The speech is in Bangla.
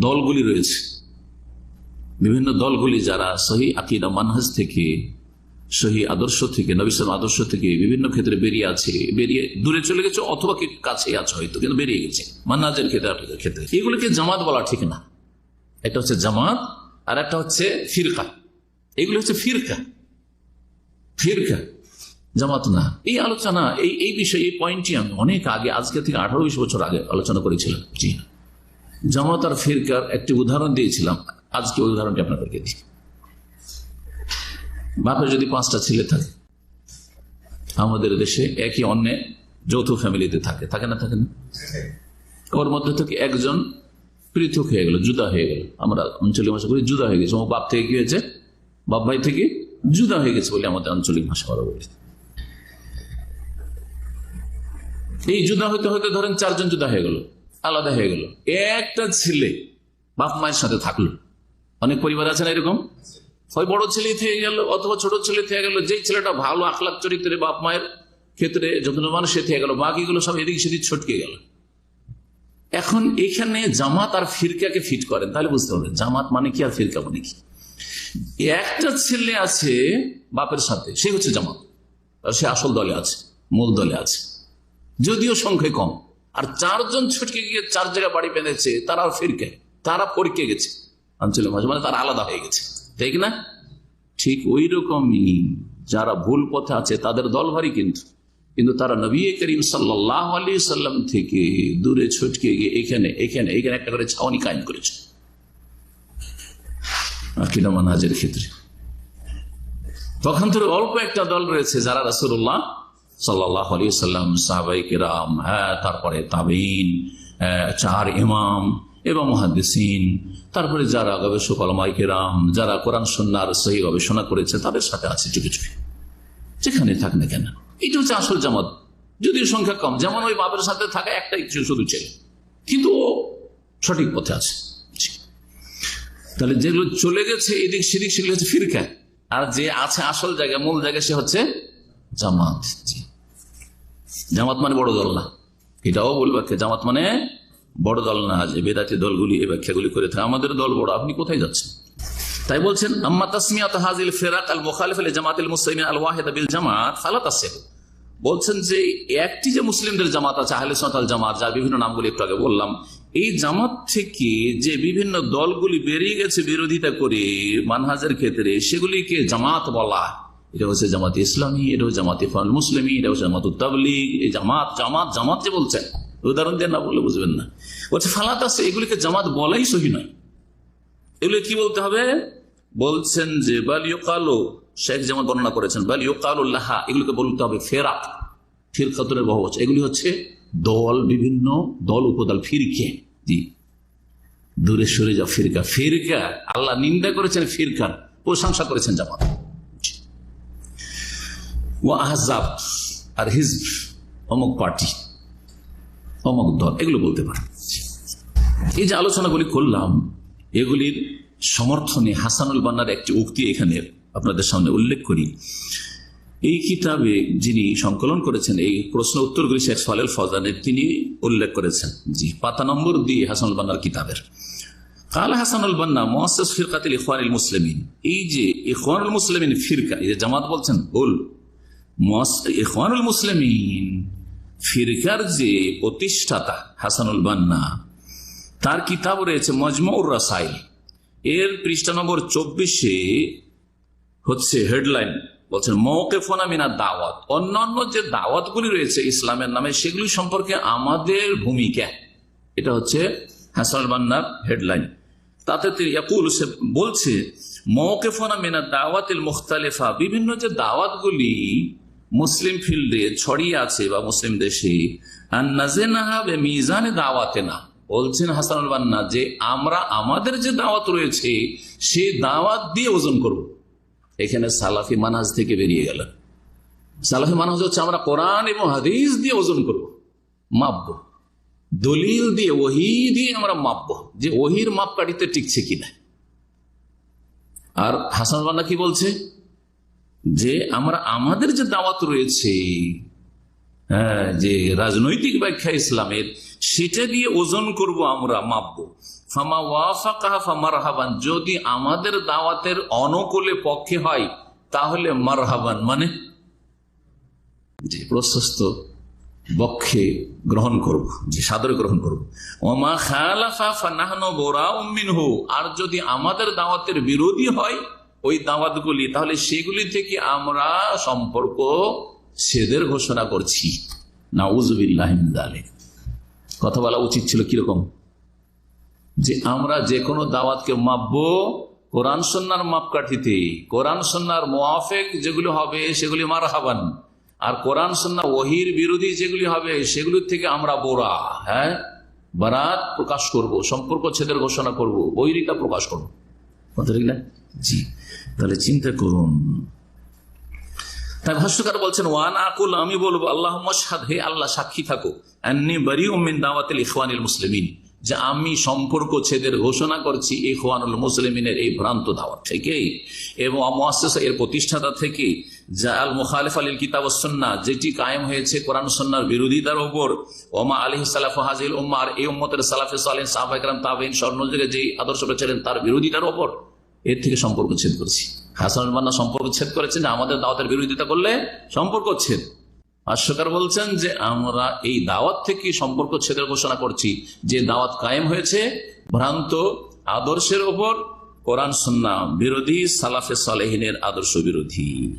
দলগুলি রয়েছে। বিভিন্ন দলগুলি যারা সহি আকিদা মানহাজ থেকে, সহি আদর্শ থেকে নবিসাম আদর্শ থেকে বিভিন্ন ক্ষেত্রে বেরিয়ে আছে, বেরিয়ে দূরে চলে গেছে অথবা কাছে আছে হয়তো, কিন্তু বেরিয়ে গেছে। মান্নাজের ক্ষেত্রে ক্ষেত্রে। এগুলোকে জামাত বলা ঠিক না। একটা হচ্ছে জামাত, আর একটা হচ্ছে ফিরকা। এগুলো হচ্ছে ফিরকা। ফিরকা। জামাত না। এই আলোচনা, এই এই বিষয়ে, এই পয়েন্টটি আমি অনেক আগে, আজকে থেকে আঠারো বিশ বছর আগে আলোচনা করেছিলাম। জি। জামাত আর ফিরকার একটি উদাহরণ দিয়েছিলাম। আজকে ওই উদাহরণটি আপনাদেরকে দিই। বাপের যদি পাঁচটা ছেলে থাকে, আমাদের দেশে একই অন্য যৌথ ফ্যামিলিতে থাকে। থাকে না থাকে না? ওর মধ্যে থেকে একজন পৃথক হয়ে গেল, জুদা হয়ে গেল। আমরা আঞ্চলিক ভাষা করি জুদা হয়ে গেছে। ও বাপ থেকে কি হয়েছে? বাপ ভাই থেকে জুদা হয়ে গেছে বলে আমাদের আঞ্চলিক ভাষা বলা। বলেছে এই জুদা হইতে হইতে ধরেন চারজন জুদা হয়ে গেল। আলাদা হয়ে গেল। একটা ছেলে বাপ মায়ের সাথে থাকল। অনেক পরিবার আছে না এরকম? হয় বড় ছেলে থেকে গেল অথবা ছোট ছেলে থেকে গেল, যেই ছেলেটা ভালো আখলাখ চরিত্রে বাপ মায়ের ক্ষেত্রে যত্নবান সে থেকে গেল, বাকিগুলো সব এদিক সেদিক ছটকে গেল। এখন এখানে জামাত আর ফিরকাকে ফিট করেন, তাহলে বুঝতে পারবেন, জামাত মানে কি আর ফিরকা মানে কি? একটা ছেলে আছে বাপের সাথে, সে হচ্ছে জামাত সে আসল দলে আছে, মূল দলে আছে, যদিও সংখ্যায় কম। আর চারজন ছুটকে গিয়ে চার জায়গায় বাড়ি বেঁধেছে, তারা ফিরকে তারা ফরকে গেছে। আঞ্চলিক ভাষা মানে তারা আলাদা হয়ে গেছে। ঠিক না, ঠিক ওই রকমই যারা ভুল পথে আছে, তাদের দল ভারী কিন্তু। কিন্তু তারা নবী করিম সাল্লাম থেকে দূরে ছটকে গিয়ে এখানে এখানে এখানে একটা করে ছাউনি কায়েম করেছে। ক্ষেত্রে। তখন থেকে অল্প একটা দল রয়েছে, যারা রাসুল্লাহ সাল্লাহ সাল্লাম সাহাবাই কিরাম হ্যাঁ তারপরে তাবিন চার ইমাম এবং মহাদিসিন তারপরে যারা গবেষক আলমাই কিরাম, যারা কোরআন সন্ন্যার সহি গবেষণা করেছে, তাদের সাথে আছে চুপি চুপি যেখানে থাক না কেন? এটা হচ্ছে আসল জামাত। যদিও সংখ্যা কম, যেমন ওই বাপের সাথে থাকা একটাই কিছু শুধু ছেলে। কিন্তু ও সঠিক পথে আছে। তাহলে যেগুলো চলে গেছে, এদিক সেদিক সেগুলো হচ্ছে ফিরকা। আর যে আছে আসল জায়গায় মূল জায়গায় সে হচ্ছে জামাত। জামাত মানে বড় দল না। এটাও বলবে জামাত মানে বড় দল না, যে বেদাতি দলগুলি এই ব্যাখ্যাগুলি করে থাকে। আমাদের দল বড়, আপনি কোথায় যাচ্ছেন? তাই বলছেন আল মুসলিম আল জামাত বলছেন যে, একটি যে মুসলিমদের জামাত আছে, আহলে সাঁতাল জামাত, যার বিভিন্ন নামগুলি একটু আগে বললাম, এই জামাত থেকে যে বিভিন্ন দলগুলি বেরিয়ে গেছে বিরোধিতা করে, মানহাজের ক্ষেত্রে, সেগুলিকে জামাত বলা এটা হচ্ছে জামাত ইসলামী, এটা হচ্ছে জামাত ইফান মুসলিমী, এটা হচ্ছে জামাত উত্তাবলিগ, এই জামাত জামাত জামাত যে বলছেন, উদাহরণ দিয়ে না বললে বুঝবেন না। বলছে, ফালাত আছে, এগুলিকে জামাত বলাই সহি নয়। এগুলো কি বলতে হবে? বলছেন যে বালিও কালো শেখ যেমন বর্ণনা করেছেন বালিও কালো লাহা, এগুলোকে বলতে হবে ফেরাক ফির খাতুনের বহু এগুলি হচ্ছে দল, বিভিন্ন দল উপদল, ফিরকে, জি। দূরে সরে যাও, ফিরকা ফিরকা, আল্লাহ নিন্দা করেছেন ফিরকার, প্রশংসা করেছেন জামাত। ও আহজাব আর হিজব অমুক পার্টি, অমুক দল, এগুলো বলতে পারে এই যে আলোচনাগুলি করলাম, এগুলির সমর্থনে হাসানুল বান্নার একটি উক্তি এখানে আপনাদের সামনে উল্লেখ করি। এই কিতাবে যিনি সংকলন করেছেন, এই প্রশ্ন উত্তরগুলি শেখ সালেল ফজানের তিনি উল্লেখ করেছেন জি পাতা নম্বর দিয়ে হাসানুল বান্নার কিতাবের। কাল হাসানুল বান্না মোয়াসেস ফিরকাতিল ইফানুল মুসলিমিন। এই যে ইফানুল মুসলিমিন ফিরকা, এই যে জামাত বলছেন বল ইফানুল মুসলিমিন, ফিরকার যে প্রতিষ্ঠাতা হাসানুল বান্না, তার কিতাব রয়েছে মজমুর রাসাইল। এর পৃষ্ঠা নম্বর চব্বিশে হচ্ছে হেডলাইন, বলছেন মৌকেফোনা মিনা দাওয়াত। অন্যান্য যে দাওয়াতগুলি রয়েছে ইসলামের নামে, সেগুলি সম্পর্কে আমাদের ভূমিকা। এটা হচ্ছে হাসান বান্নার হেডলাইন। তাতে সে বলছে মৌকেফোনা মিনা দাওয়াতিল মুখতালেফা, বিভিন্ন যে দাওয়াতগুলি মুসলিম ফিল্ডে ছড়িয়ে আছে বা মুসলিম দেশে মিজানে দাওয়াতে না বলছেন হাসানুল বান্না যে আমরা আমাদের যে দাওয়াত রয়েছে, সে দাওয়াত দিয়ে ওজন করব। এখানে সালাফি মানাজ থেকে বেরিয়ে গেল সালাফি মানাজ হচ্ছে আমরা কোরআন এবং হাদিস দিয়ে ওজন করব, মাপব। দলিল দিয়ে, ওহি দিয়ে আমরা মাপব যে ওহির মাপকাঠিতে টিকছে কিনা। আর হাসান বান্না কি বলছে? যে আমরা, আমাদের যে দাওয়াত রয়েছে হ্যাঁ যে রাজনৈতিক ব্যাখ্যা ইসলামের, সেটা দিয়ে ওজন করব আমরা, মাপবো। ফামা ওয়াফাকাহা ফামারহাবান, যদি আমাদের দাওয়াতের অনুকূলে পক্ষে হয়, তাহলে মারহাবান মানে যে প্রশস্ত বক্ষে গ্রহণ করব, যে সাদরে গ্রহণ করব। ওমা খালাফা ফানাহনু বোরাউম মিনহু, আর যদি আমাদের দাওয়াতের বিরোধী হয় ওই দাওয়াতগুলি, তাহলে সেগুলি থেকে আমরা সম্পর্ক ছেদের ঘোষণা করছি। নাউজুবিল্লাহ মিন কথা বলা উচিত ছিল কীরকম? যে আমরা যে কোনো দাওয়াতকে মাপবো কোরআন সন্ন্যার মাপকাঠিতে। কোরআন সন্ন্যার মোয়াফেক যেগুলি হবে সেগুলি মার হাবান আর কোরআন সন্না ওহির বিরোধী যেগুলি হবে সেগুলির থেকে আমরা বোরা হ্যাঁ? বারাত প্রকাশ করব, সম্পর্ক ছেদের ঘোষণা করব বৈরিতা প্রকাশ করব। ঠিক না? জি, তাহলে চিন্তা করুন। তাই ভাষ্যকার বলছেন, ওয়ান আকুল, আমি বলব আল্লাহ মশাদ হে আল্লাহ, সাক্ষী থাকো। ইখওয়ানিল মুসলিমিন। যে আমি সম্পর্ক ছেদের ঘোষণা করছি ইখওয়ানুল মুসলিমিনের এই ভ্রান্ত দাওয়াত থেকে। এবং এর প্রতিষ্ঠাতা থেকে। যা আল মুখালিফ আলীল কিতাব সন্না যেটি কায়েম হয়েছে কোরআন সন্ন্যার বিরোধিতার উপর ওমা আলী সালাফ হাজিল উম্মার এই উম্মতের সালাফে সালেন সাহাবাইকরাম তাবেইন স্বর্ণযুগে যে আদর্শ ছিলেন তার বিরোধিতার উপর এর থেকে সম্পর্ক ছেদ করছি। হাসান বান্না সম্পর্ক ছেদ করেছেন, আমাদের দাওয়াতের বিরোধিতা করলে সম্পর্ক ছেদ। ভাষ্যকার বলছেন যে, আমরা এই দাওয়াত থেকে সম্পর্ক ছেদের ঘোষণা করছি। যে দাওয়াত কায়েম হয়েছে, ভ্রান্ত আদর্শের ওপর কোরআন সন্না বিরোধী সালাফে সালেহিনের আদর্শ বিরোধী।